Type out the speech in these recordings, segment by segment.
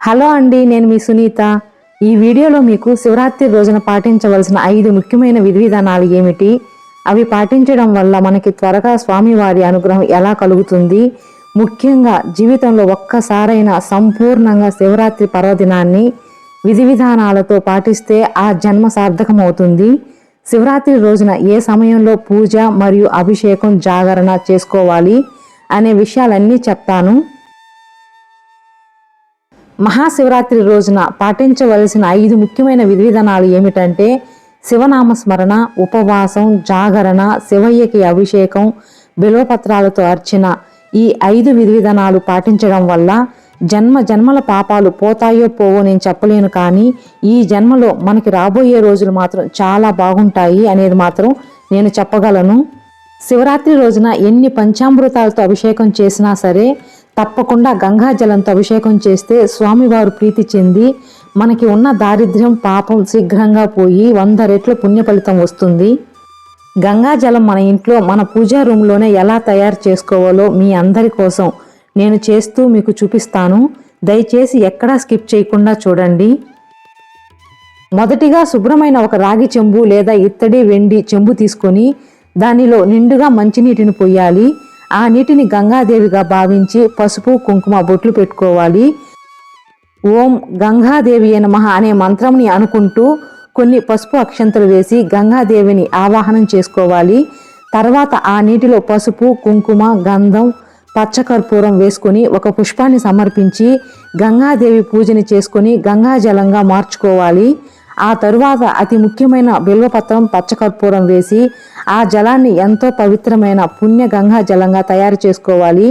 Hello అండి నేను మీ సునీత. ఈ వీడియోలో మీకు శివరాత్రి రోజున పాటించవలసిన ఐదు ముఖ్యమైన విధి విధానాలు ఏమిటి? అవి పాటించడం వల్ల మనకి త్వరగా స్వామివారి అనుగ్రహం ఎలా కలుగుతుంది? ముఖ్యంగా జీవితంలో ఒక్కసారైనా సంపూర్ణంగా శివరాత్రి పర్వదినాన్ని విధి విధానాలతో పాటిస్తే ఆ జన్మ సార్థకమవుతుంది. శివరాత్రి రోజున ఏ సమయంలో పూజ మరియు అభిషేకం జాగరణ చేసుకోవాలి అనే విషయాలన్నీ చెప్తాను. మహాశివరాత్రి రోజున పాటించవలసిన ఐదు ముఖ్యమైన విధి విధానాలు ఏమిటంటే శివనామస్మరణ ఉపవాసం జాగరణ శివయ్యకి అభిషేకం బిల్వపత్రాలతో అర్చన. ఈ ఐదు విధి విధానాలు పాటించడం వల్ల జన్మ జన్మల పాపాలు పోతాయో పోవో నేను చెప్పలేను కానీ ఈ జన్మలో మనకి రాబోయే రోజులు మాత్రం చాలా బాగుంటాయి అనేది మాత్రం నేను చెప్పగలను. శివరాత్రి రోజున ఎన్ని పంచామృతాలతో అభిషేకం చేసినా సరే తప్పకుండా గంగాజలంతో అభిషేకం చేస్తే స్వామివారు ప్రీతి చెంది మనకి ఉన్న దారిద్ర్యం పాపం శీఘ్రంగా పోయి వంద రెట్లు పుణ్య ఫలితం వస్తుంది. గంగాజలం మన ఇంట్లో మన పూజా రూమ్లోనే ఎలా తయారు చేసుకోవాలో మీ అందరి కోసం నేను చేస్తూ మీకు చూపిస్తాను. దయచేసి ఎక్కడా స్కిప్ చేయకుండా చూడండి. మొదటిగా శుభ్రమైన ఒక రాగి చెంబు లేదా ఇత్తడి వెండి చెంబు తీసుకొని దానిలో నిండుగా మంచినీటిని పొయ్యాలి ఆ నీటిని గంగాదేవిగా భావించి పసుపు కుంకుమ బొట్లు పెట్టుకోవాలి. ఓం గంగాదేవి నమః అనే మంత్రంని అనుకుంటూ కొన్ని పసుపు అక్షంతలు వేసి గంగాదేవిని ఆవాహనం చేసుకోవాలి. తర్వాత ఆ నీటిలో పసుపు కుంకుమ గంధం పచ్చకర్పూరం వేసుకొని ఒక పుష్పాన్ని సమర్పించి గంగాదేవి పూజని చేసుకొని గంగాజలంగా మార్చుకోవాలి. ఆ తరువాత అతి ముఖ్యమైన బిల్వపత్రం పచ్చకర్పూరం వేసి ఆ జలాన్ని ఎంతో పవిత్రమైన పుణ్య గంగా జలంగా తయారు చేసుకోవాలి.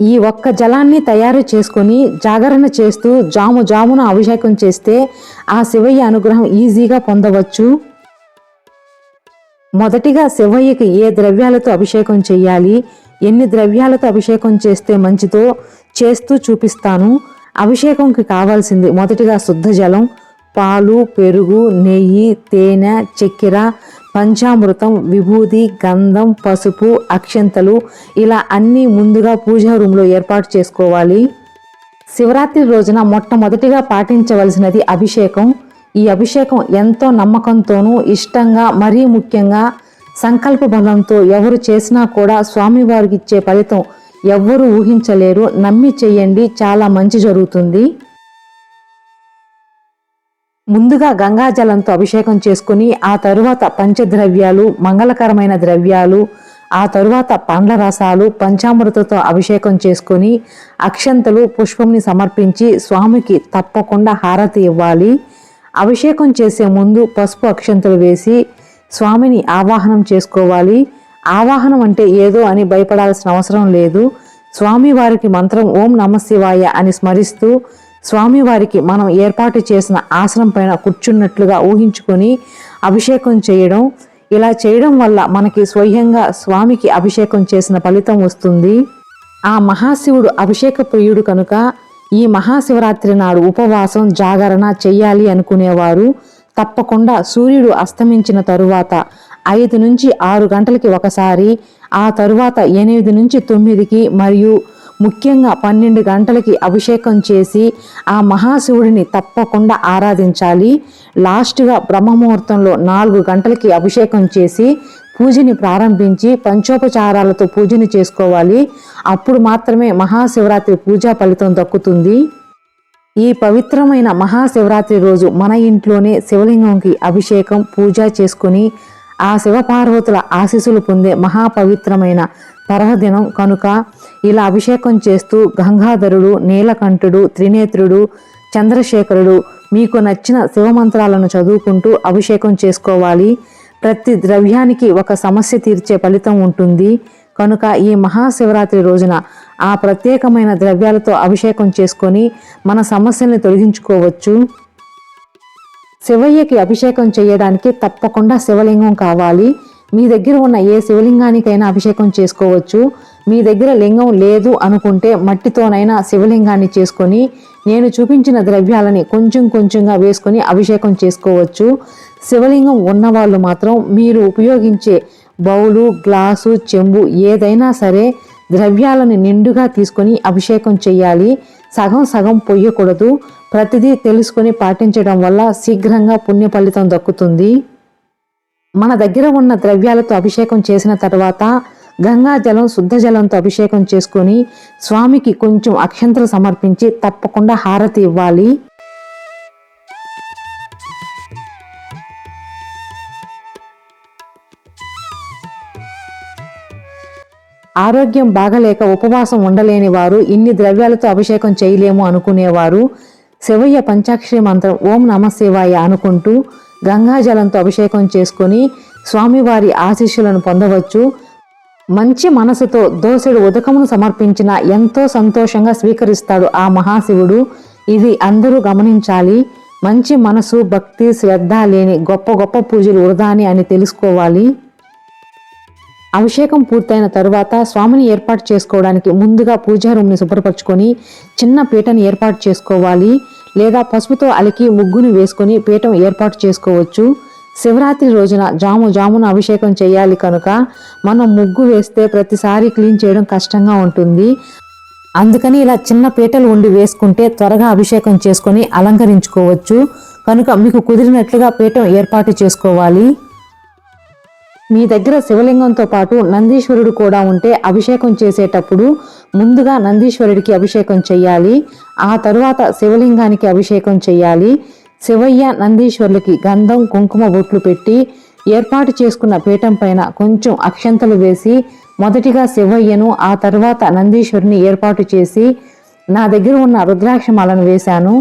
ఈ ఒక్క జలాన్ని తయారు చేసుకొని జాగరణ చేస్తూ జాము జామున అభిషేకం చేస్తే ఆ శివయ్య అనుగ్రహం ఈజీగా పొందవచ్చు. మొదటిగా శివయ్యకి ఏ ద్రవ్యాలతో అభిషేకం చేయాలి ఎన్ని ద్రవ్యాలతో అభిషేకం చేస్తే మంచిదో చేస్తూ చూపిస్తాను. అభిషేకంకి కావాల్సింది మొదటిగా శుద్ధ జలం పాలు పెరుగు నెయ్యి తేనె చక్కెర పంచామృతం విభూది గంధం పసుపు అక్షంతలు ఇలా అన్నీ ముందుగా పూజా రూమ్లో ఏర్పాటు చేసుకోవాలి. శివరాత్రి రోజున మొట్టమొదటిగా పాటించవలసినది అభిషేకం. ఈ అభిషేకం ఎంతో నమ్మకంతోనూ ఇష్టంగా మరీ ముఖ్యంగా సంకల్ప బలంతో ఎవరు చేసినా కూడా స్వామివారికి ఇచ్చే ఫలితం ఎవ్వరూ ఊహించలేరు. నమ్మి చేయండి చాలా మంచి జరుగుతుంది. ముందుగా గంగాజలంతో అభిషేకం చేసుకుని ఆ తరువాత పంచద్రవ్యాలు మంగళకరమైన ద్రవ్యాలు ఆ తరువాత పండ్ల రసాలు పంచామృతతో అభిషేకం చేసుకొని అక్షంతలు పుష్పంని సమర్పించి స్వామికి తప్పకుండా హారతి ఇవ్వాలి. అభిషేకం చేసే ముందు పసుపు అక్షంతలు వేసి స్వామిని ఆవాహనం చేసుకోవాలి. ఆవాహనం అంటే ఏదో అని భయపడాల్సిన అవసరం లేదు. స్వామివారికి మంత్రం ఓం నమశివాయ అని స్మరిస్తూ స్వామివారికి మనం ఏర్పాటు చేసిన ఆసనం పైన కూర్చున్నట్లుగా ఊహించుకొని అభిషేకం చేయడం. ఇలా చేయడం వల్ల మనకి స్వయంగా స్వామికి అభిషేకం చేసిన ఫలితం వస్తుంది. ఆ మహాశివుడు అభిషేక ప్రియుడు కనుక ఈ మహాశివరాత్రి నాడు ఉపవాసం జాగరణ చెయ్యాలి అనుకునేవారు. తప్పకుండా సూర్యుడు అస్తమించిన తరువాత ఐదు నుంచి ఆరు గంటలకి ఒకసారి ఆ తరువాత ఎనిమిది నుంచి తొమ్మిదికి మరియు ముఖ్యంగా పన్నెండు గంటలకి అభిషేకం చేసి ఆ మహాశివుడిని తప్పకుండా ఆరాధించాలి. లాస్ట్గా బ్రహ్మముహూర్తంలో నాలుగు గంటలకి అభిషేకం చేసి పూజని ప్రారంభించి పంచోపచారాలతో పూజని చేసుకోవాలి. అప్పుడు మాత్రమే మహాశివరాత్రి పూజా ఫలితం దక్కుతుంది. ఈ పవిత్రమైన మహాశివరాత్రి రోజు మన ఇంట్లోనే శివలింగంకి అభిషేకం పూజ చేసుకుని ఆ శివపార్వతుల ఆశీస్సులు పొందే మహాపవిత్రమైన పర్వదినం కనుక ఇలా అభిషేకం చేస్తూ గంగాధరుడు నీలకంఠుడు త్రినేత్రుడు చంద్రశేఖరుడు మీకు నచ్చిన శివమంత్రాలను చదువుకుంటూ అభిషేకం చేసుకోవాలి. ప్రతి ద్రవ్యానికి ఒక సమస్య తీర్చే ఫలితం ఉంటుంది. కనుక ఈ మహాశివరాత్రి రోజున ఆ ప్రత్యేకమైన ద్రవ్యాలతో అభిషేకం చేసుకొని మన సమస్యల్ని తొలగించుకోవచ్చు. శివయ్యకి అభిషేకం చేయడానికి తప్పకుండా శివలింగం కావాలి. మీ దగ్గర ఉన్న ఏ శివలింగానికైనా అభిషేకం చేసుకోవచ్చు. మీ దగ్గర లింగం లేదు అనుకుంటే మట్టితోనైనా శివలింగాన్ని చేసుకొని నేను చూపించిన ద్రవ్యాలని కొంచెం కొంచెంగా వేసుకొని అభిషేకం చేసుకోవచ్చు. శివలింగం ఉన్నవాళ్ళు మాత్రం మీరు ఉపయోగించే బౌలు గ్లాసు చెంబు ఏదైనా సరే ద్రవ్యాలను నిండుగా తీసుకొని అభిషేకం చేయాలి. సగం సగం పొయ్యకూడదు. ప్రతిదీ తెలుసుకొని పాటించడం వల్ల శీఘ్రంగా పుణ్య ఫలితం దక్కుతుంది. మన దగ్గర ఉన్న ద్రవ్యాలతో అభిషేకం చేసిన తర్వాత గంగా జలం శుద్ధ జలంతో అభిషేకం చేసుకొని స్వామికి కొంచెం అక్షంతలు సమర్పించి తప్పకుండా హారతి ఇవ్వాలి. ఆరోగ్యం బాగలేక ఉపవాసం ఉండలేని వారు ఇన్ని ద్రవ్యాలతో అభిషేకం చేయలేము అనుకునేవారు. శివయ్య పంచాక్షరి మంత్రం ఓం నమ శివాయ అనుకుంటూ గంగాజలంతో అభిషేకం చేసుకొని స్వామివారి ఆశీస్సులను పొందవచ్చు. మంచి మనసుతో దోసెడు ఉదకమును సమర్పించిన ఎంతో సంతోషంగా స్వీకరిస్తాడు ఆ మహాశివుడు. ఇది అందరూ గమనించాలి. మంచి మనసు భక్తి శ్రద్ధ లేని గొప్ప గొప్ప పూజలు వృధాని అని తెలుసుకోవాలి. అభిషేకం పూర్తయిన తరువాత స్వామిని ఏర్పాటు చేసుకోవడానికి ముందుగా పూజా రూమ్ని శుభ్రపరచుకొని చిన్న పీటను ఏర్పాటు చేసుకోవాలి. లేదా పసుపుతో అలికి ముగ్గుని వేసుకొని పీఠం ఏర్పాటు చేసుకోవచ్చు. శివరాత్రి రోజున జాము జామున అభిషేకం చేయాలి కనుక మనం ముగ్గు వేస్తే ప్రతిసారి క్లీన్ చేయడం కష్టంగా ఉంటుంది. అందుకని ఇలా చిన్న పీటలు ఉండి వేసుకుంటే త్వరగా అభిషేకం చేసుకొని అలంకరించుకోవచ్చు. కనుక మీకు కుదిరినట్లుగా పీఠం ఏర్పాటు చేసుకోవాలి. మీ దగ్గర శివలింగంతో పాటు నందీశ్వరుడు కూడా ఉంటే అభిషేకం చేసేటప్పుడు ముందుగా నందీశ్వరుడికి అభిషేకం చేయాలి ఆ తరువాత శివలింగానికి అభిషేకం చేయాలి శివయ్య నందీశ్వరులకి గంధం కుంకుమ బొట్లు పెట్టి ఏర్పాటు చేసుకున్న పీఠం పైన కొంచెం అక్షంతలు వేసి మొదటిగా శివయ్యను ఆ తర్వాత నందీశ్వరుని ఏర్పాటు చేసి నా దగ్గర ఉన్న రుద్రాక్షమాలను వేశాను.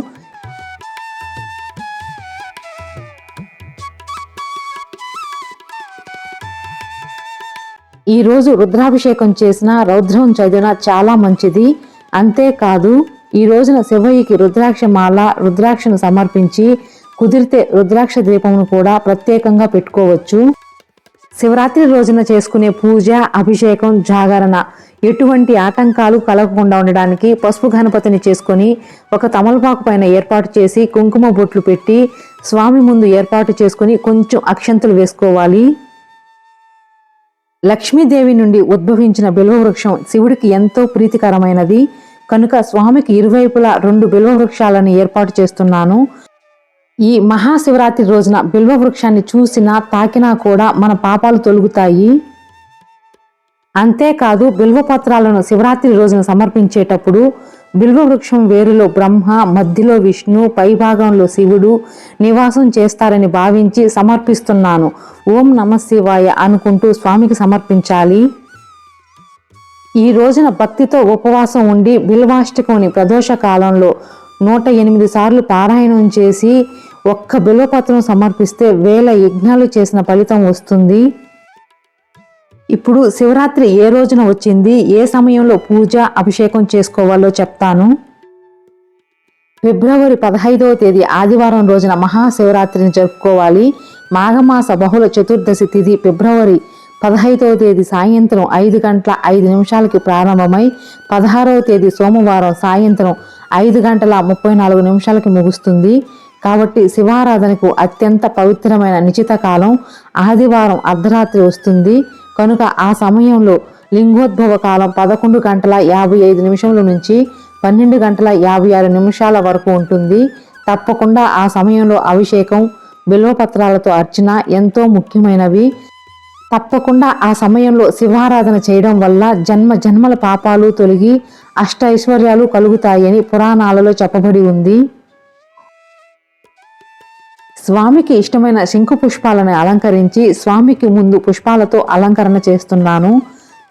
ఈ రోజు రుద్రాభిషేకం చేసిన రౌద్రం చదివిన చాలా మంచిది. అంతేకాదు ఈ రోజున శివయ్యకి రుద్రాక్ష మాల రుద్రాక్షను సమర్పించి కుదిరితే రుద్రాక్ష దీపమును కూడా ప్రత్యేకంగా పెట్టుకోవచ్చు. శివరాత్రి రోజున చేసుకునే పూజ అభిషేకం జాగరణ ఎటువంటి ఆటంకాలు కలగకుండా ఉండడానికి పసుపు గణపతిని చేసుకొని ఒక తమలపాకు పైన ఏర్పాటు చేసి కుంకుమ బొట్లు పెట్టి స్వామి ముందు ఏర్పాటు చేసుకొని కొంచెం అక్షంతలు వేసుకోవాలి. లక్ష్మీదేవి నుండి ఉద్భవించిన బిల్వవృక్షం శివుడికి ఎంతో ప్రీతికరమైనది. కనుక స్వామికి ఇరువైపులా రెండు బిల్వవృక్షాలను ఏర్పాటు చేస్తున్నాను. ఈ మహాశివరాత్రి రోజున బిల్వ వృక్షాన్ని చూసినా తాకినా కూడా మన పాపాలు తొలుగుతాయి. అంతేకాదు బిల్వపత్రాలను శివరాత్రి రోజున సమర్పించేటప్పుడు బిల్వవృక్షం వేరులో బ్రహ్మ మధ్యలో విష్ణు పైభాగంలో శివుడు నివాసం చేస్తారని భావించి సమర్పిస్తున్నాను. ఓం నమ శివాయ అనుకుంటూ స్వామికి సమర్పించాలి. ఈ రోజున భక్తితో ఉపవాసం ఉండి బిల్వాష్టకముని ప్రదోష కాలంలో నూట ఎనిమిది సార్లు పారాయణం చేసి ఒక్క బిల్వపత్రం సమర్పిస్తే వేల యజ్ఞాలు చేసిన ఫలితం వస్తుంది. ఇప్పుడు శివరాత్రి ఏ రోజున వచ్చింది? ఏ సమయంలో పూజ అభిషేకం చేసుకోవాలో చెప్తాను. ఫిబ్రవరి పదహైదవ తేదీ ఆదివారం రోజున మహాశివరాత్రిని జరుపుకోవాలి. మాఘమాస బహుళ చతుర్దశి తిథి ఫిబ్రవరి పదహైదవ తేదీ సాయంత్రం ఐదు గంటల ఐదు నిమిషాలకి ప్రారంభమై పదహారవ తేదీ సోమవారం సాయంత్రం ఐదు గంటల ముప్పై నాలుగు నిమిషాలకి ముగుస్తుంది. కాబట్టి శివారాధనకు అత్యంత పవిత్రమైన నిశ్చిత కాలం ఆదివారం అర్ధరాత్రి వస్తుంది. కనుక ఆ సమయంలో లింగోద్భవ కాలం పదకొండు గంటల యాభై ఐదు నిమిషముల నుంచి పన్నెండు గంటల యాభై ఆరు నిమిషాల వరకు ఉంటుంది. తప్పకుండా ఆ సమయంలో అభిషేకం బిల్వపత్రాలతో అర్చన ఎంతో ముఖ్యమైనవి. తప్పకుండా ఆ సమయంలో శివారాధన చేయడం వల్ల జన్మ జన్మల పాపాలు తొలగి అష్ట ఐశ్వర్యాలు కలుగుతాయని పురాణాలలో చెప్పబడి ఉంది. స్వామికి ఇష్టమైన శంకు పుష్పాలను అలంకరించి స్వామికి ముందు పుష్పాలతో అలంకరణ చేస్తున్నాను.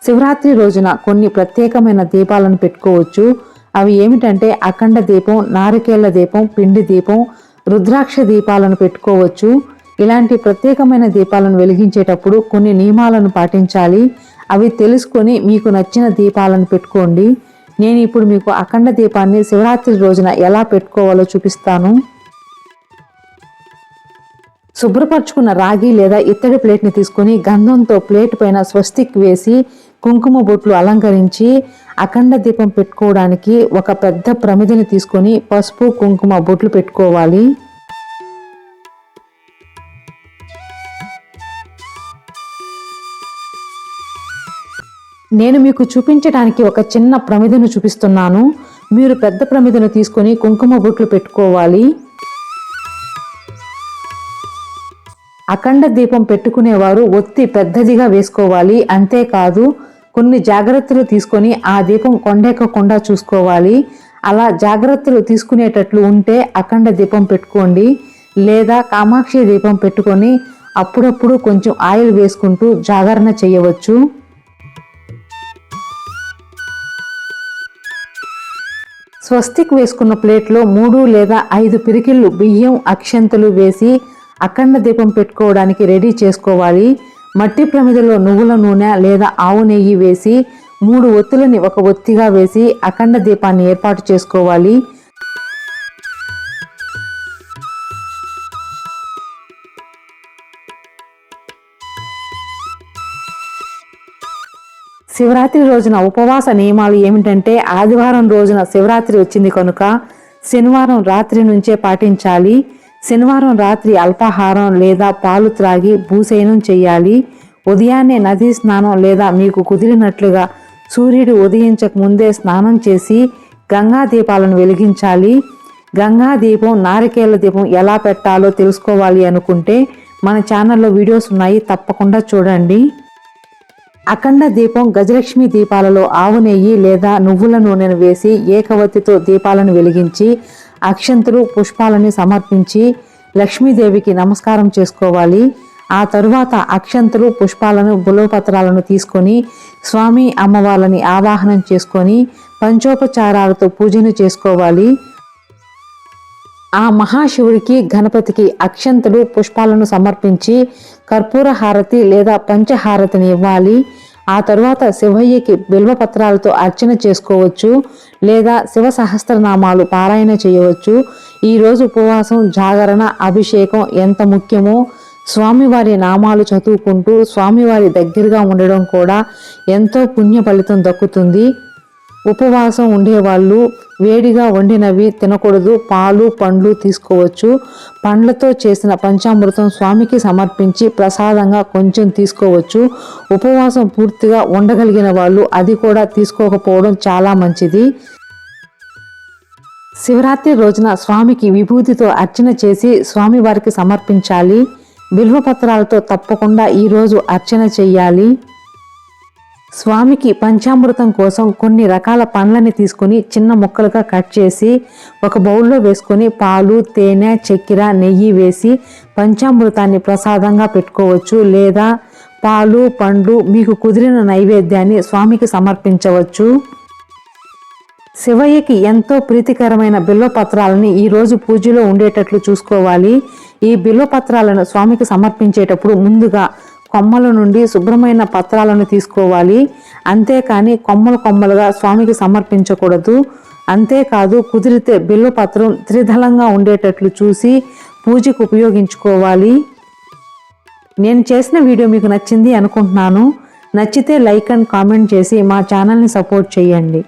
శివరాత్రి రోజున కొన్ని ప్రత్యేకమైన దీపాలను పెట్టుకోవచ్చు. అవి ఏమిటంటే అఖండ దీపం నారికేళ్ళ దీపం పిండి దీపం రుద్రాక్ష దీపాలను పెట్టుకోవచ్చు. ఇలాంటి ప్రత్యేకమైన దీపాలను వెలిగించేటప్పుడు కొన్ని నియమాలను పాటించాలి. అవి తెలుసుకొని మీకు నచ్చిన దీపాలను పెట్టుకోండి. నేను ఇప్పుడు మీకు అఖండ దీపాన్ని శివరాత్రి రోజున ఎలా పెట్టుకోవాలో చూపిస్తాను. శుభ్రపరచుకున్న రాగి లేదా ఇత్తడి ప్లేట్ని తీసుకొని గంధంతో ప్లేట్ పైన స్వస్తిక్ వేసి కుంకుమ బొట్లు అలంకరించి అఖండ దీపం పెట్టుకోవడానికి ఒక పెద్ద ప్రమిదని తీసుకొని పసుపు కుంకుమ బొట్లు పెట్టుకోవాలి. నేను మీకు చూపించడానికి ఒక చిన్న ప్రమిదను చూపిస్తున్నాను. మీరు పెద్ద ప్రమిదను తీసుకొని కుంకుమ బొట్లు పెట్టుకోవాలి. అఖండ దీపం పెట్టుకునేవారు ఒత్తి పెద్దదిగా వేసుకోవాలి. అంతేకాదు కొన్ని జాగ్రత్తలు తీసుకొని ఆ దీపం కొండెక్కకుండా చూసుకోవాలి. అలా జాగ్రత్తలు తీసుకునేటట్లు ఉంటే అఖండ దీపం పెట్టుకోండి. లేదా కామాక్షి దీపం పెట్టుకొని అప్పుడప్పుడు కొంచెం ఆయిల్ వేసుకుంటూ జాగరణ చేయవచ్చు. స్వస్తిక్ వేసుకున్న ప్లేట్లో మూడు లేదా ఐదు పిరికిళ్ళు బియ్యం అక్షంతలు వేసి అఖండ దీపం పెట్టుకోవడానికి రెడీ చేసుకోవాలి. మట్టి ప్రమిదలో నువ్వుల నూనె లేదా ఆవు నెయ్యి వేసి మూడు ఒత్తులని ఒక ఒత్తిగా వేసి అఖండ దీపాన్ని ఏర్పాటు చేసుకోవాలి. శివరాత్రి రోజున ఉపవాస నియమాలు ఏమిటంటే ఆదివారం రోజున శివరాత్రి వచ్చింది కనుక శనివారం రాత్రి నుంచే పాటించాలి. శనివారం రాత్రి అల్పాహారం లేదా పాలు త్రాగి భూశయనం చేయాలి. ఉదయాన్నే నదీ స్నానం లేదా మీకు కుదిరినట్లుగా సూర్యుడు ఉదయించక ముందే స్నానం చేసి గంగా దీపాలను వెలిగించాలి. గంగా దీపం నారికేళ్ళ దీపం ఎలా పెట్టాలో తెలుసుకోవాలి అనుకుంటే మన ఛానల్లో వీడియోస్ ఉన్నాయి తప్పకుండా చూడండి. అఖండ దీపం గజలక్ష్మి దీపాలలో ఆవు నెయ్యి లేదా నువ్వుల నూనెను వేసి ఏకవత్తితో దీపాలను వెలిగించి అక్షంతులు పుష్పాలని సమర్పించి లక్ష్మీదేవికి నమస్కారం చేసుకోవాలి. ఆ తరువాత అక్షంతులు పుష్పాలను బులోపత్రాలను తీసుకొని స్వామి అమ్మవార్లని ఆవాహనం చేసుకొని పంచోపచారాలతో పూజను చేసుకోవాలి. ఆ మహాశివుడికి గణపతికి అక్షంతలు పుష్పాలను సమర్పించి కర్పూర హారతి లేదా పంచహారతిని ఇవ్వాలి. ఆ తరువాత శివయ్యకి బిల్వపత్రాలతో అర్చన చేసుకోవచ్చు లేదా శివ సహస్రనామాలు పారాయణ చేయవచ్చు. ఈరోజు ఉపవాసం జాగరణ అభిషేకం ఎంత ముఖ్యమో స్వామివారి నామాలు చదువుకుంటూ స్వామివారి దగ్గరగా ఉండడం కూడా ఎంతో పుణ్య ఫలితం దక్కుతుంది. ఉపవాసం ఉండేవాళ్ళు వేడిగా వండినవి తినకూడదు. పాలు పండ్లు తీసుకోవచ్చు. పండ్లతో చేసిన పంచామృతం స్వామికి సమర్పించి ప్రసాదంగా కొంచెం తీసుకోవచ్చు. ఉపవాసం పూర్తిగా ఉండగలిగిన వాళ్ళు అది కూడా తీసుకోకపోవడం చాలా మంచిది. శివరాత్రి రోజున స్వామికి విభూతితో అర్చన చేసి స్వామివారికి సమర్పించాలి. బిల్వపత్రాలతో తప్పకుండా ఈరోజు అర్చన చెయ్యాలి స్వామికి పంచామృతం కోసం కొన్ని రకాల పండ్లని తీసుకొని చిన్న ముక్కలుగా కట్ చేసి ఒక బౌల్లో వేసుకొని పాలు తేనె చక్కెర నెయ్యి వేసి పంచామృతాన్ని ప్రసాదంగా పెట్టుకోవచ్చు లేదా పాలు పండ్లు మీకు కుదిరిన నైవేద్యాన్ని స్వామికి సమర్పించవచ్చు. శివయ్యకి ఎంతో ప్రీతికరమైన బిల్వపత్రాలని ఈరోజు పూజలో ఉండేటట్లు చూసుకోవాలి. ఈ బిల్వపత్రాలను స్వామికి సమర్పించేటప్పుడు ముందుగా కొమ్మల నుండి శుభ్రమైన పత్రాలను తీసుకోవాలి. అంతేకాని కొమ్మలు కొమ్మలుగా స్వామికి సమర్పించకూడదు. అంతేకాదు కుదిరితే బిల్వపత్రం త్రిధలంగా ఉండేటట్లు చూసి పూజకు ఉపయోగించుకోవాలి. నేను చేసిన వీడియో మీకు నచ్చింది అనుకుంటున్నాను. నచ్చితే లైక్ అండ్ కామెంట్ చేసి మా ఛానల్ని సపోర్ట్ చేయండి.